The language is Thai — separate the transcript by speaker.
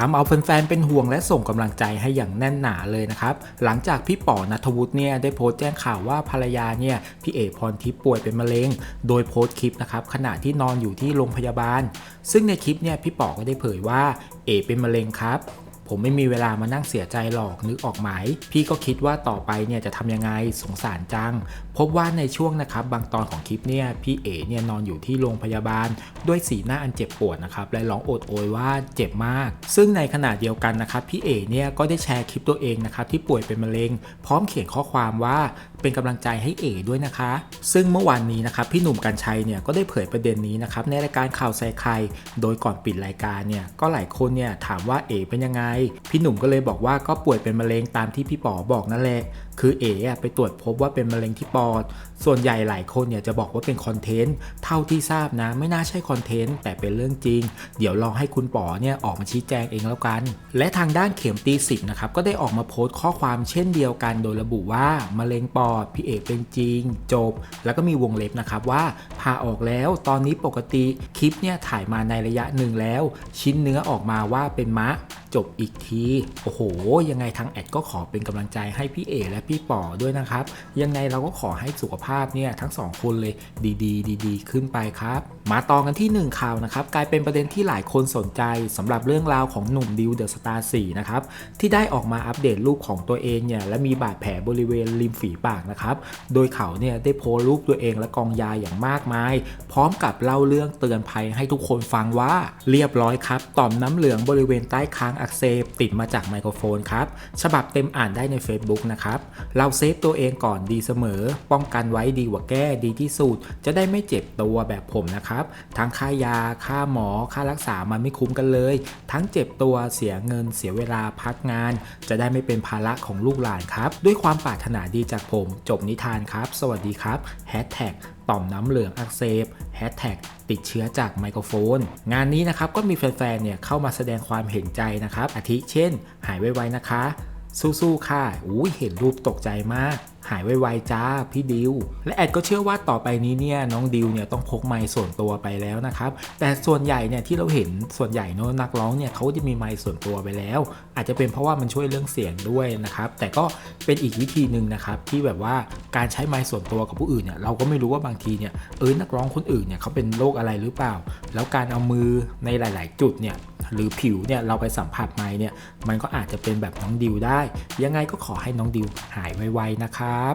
Speaker 1: ทำเอาแฟนๆเป็นห่วงและส่งกำลังใจให้อย่างแน่นหนาเลยนะครับ หลังจากพี่ป๋อนัทวุฒิเนี่ยได้โพสต์แจ้งข่าวว่าภรรยาเนี่ยพี่เอกพรทิพย์ป่วยเป็นมะเร็ง โดยโพสต์คลิปนะครับขณะที่นอนอยู่ที่โรงพยาบาล ซึ่งในคลิปเนี่ยพี่ป๋อก็ได้เผยว่าเอกเป็นมะเร็งครับ ผมไม่มีเวลามานั่งเสียใจหรอกนึกออกไหม พี่ก็คิดว่าต่อไปเนี่ยจะทำยังไงสงสารจัง พบว่าในช่วงนะครับบางตอนของคลิปเนี่ยพี่เอ๋เนี่ยนอนอยู่ที่โรงพยาบาล ด้วยสีหน้าอันเจ็บปวดนะครับและร้องโอดโอยว่าเจ็บมาก ซึ่งในขณะเดียวกันนะครับพี่เอ๋เนี่ยก็ได้แชร์คลิปตัวเองนะครับที่ป่วยเป็นมะเร็ง พร้อมเขียนข้อความว่าเป็นกำลังใจให้เอ๋ด้วยนะคะ ซึ่งเมื่อวานนี้นะครับพี่หนุ่มกัญชัยเนี่ยก็ได้เผยประเด็นนี้นะครับในรายการข่าวใส่ไข่โดยก่อนปิดรายการเนี่ยก็หลายคนเนี่ยถามว่าเอ๋เป็นยังไง พี่หนุ่มก็เลยบอกว่าก็ป่วยเป็นมะเร็งตามที่พี่ป๋อบอกนั่นแหละ คือเอ๋ไปตรวจพบว่าเป็นมะเร็งที่ปอด ส่วนใหญ่หลายคนเนี่ยจะบอกว่าเป็นคอนเทนต์ เท่าที่ทราบนะ ไม่น่าใช่คอนเทนต์แต่เป็นเรื่องจริง เดี๋ยวลองให้คุณป๋อเนี่ยออกมาชี้แจงเองแล้วกัน และทางด้านเข็มตีสิบนะครับก็ได้ออกมาโพสต์ข้อความเช่นเดียวกัน โดยระบุว่ามะเร็งปอดพี่เอกเป็นจริง จบ แล้วก็มีวงเล็บนะครับว่าผ่าออกแล้วตอนนี้ปกติคลิปเนี่ยถ่ายมาในระยะหนึ่งแล้ว ชิ้นเนื้อออกมาว่าเป็นมะ จบอีกที โอ้โห ยังไงทางแอดก็ขอเป็นกำลังใจให้พี่เอและพี่ป๋อด้วยนะครับ ยังไงเราก็ขอให้สุขภาพเนี่ยทั้งสองคนเลยดีๆ ดีๆ ขึ้นไปครับ มาต่อกันที่หนึ่งข่าวนะครับ กลายเป็นประเด็นที่หลายคนสนใจสำหรับเรื่องราวของหนุ่มดิวเดอะสตาร์4นะครับ ที่ได้ออกมาอัปเดตรูปของตัวเองเนี่ยและมีบาดแผลบริเวณริมฝีปากนะครับ โดยเขาเนี่ยได้โพสรูปตัวเองและกองยาอย่างมากมาย พร้อมกับเล่าเรื่องเตือนภัยให้ทุกคนฟังว่าเรียบร้อยครับ ต่อมน้ำเหลืองบริเวณใต้ค้างอักเสบติดมาจากไมโครโฟนครับ ฉบับเต็มอ่านได้ใน Facebook นะครับ เราเซฟตัวเองก่อนดีเสมอ ป้องกันไว้ดีกว่าแก้ดีที่สุด จะได้ไม่เจ็บตัวแบบผมนะครับ ทั้งค่ายา ค่าหมอ ค่ารักษา มันไม่คุ้มกันเลย ทั้งเจ็บตัว เสียเงิน เสียเวลา พักงาน จะได้ไม่เป็นภาระของลูกหลานครับ ด้วยความปรารถนาดีจากผม จบนิทานครับ สวัสดีครับแฮชแท็กต่อมน้ำเหลืองอักเสบ แฮชแท็กติดเชื้อจากไมโครโฟน งานนี้นะครับก็มีแฟนๆเนี่ยเข้ามาแสดงความเห็นใจนะครับอาทิเช่น หายไวๆนะคะ สู้ๆค่ะอุ้ยเห็นรูปตกใจมาก หายไวๆจ้าพี่ดิว และแอดก็เชื่อว่าต่อไปนี้เนี่ยน้องดิวเนี่ยต้องพกไมค์ส่วนตัวไปแล้วนะครับ แต่ส่วนใหญ่เนี่ยที่เราเห็นส่วนใหญ่เนอะนักร้องเนี่ยเขาจะมีไมค์ส่วนตัวไปแล้ว อาจจะเป็นเพราะว่ามันช่วยเรื่องเสียงด้วยนะครับ แต่ก็เป็นอีกวิธีหนึ่งนะครับที่แบบว่าการใช้ไมค์ส่วนตัวกับผู้อื่นเนี่ยเราก็ไม่รู้ว่าบางทีเนี่ยเออนักร้องคนอื่นเนี่ยเขาเป็นโรคอะไรหรือเปล่า แล้วการเอามือในหลาย ๆ จุดเนี่ย หรือผิวเนี่ยเราไปสัมผัสไม้เนี่ยมันก็อาจจะเป็นแบบน้องดิวได้ ยังไงก็ขอให้น้องดิวหายไวๆนะครับ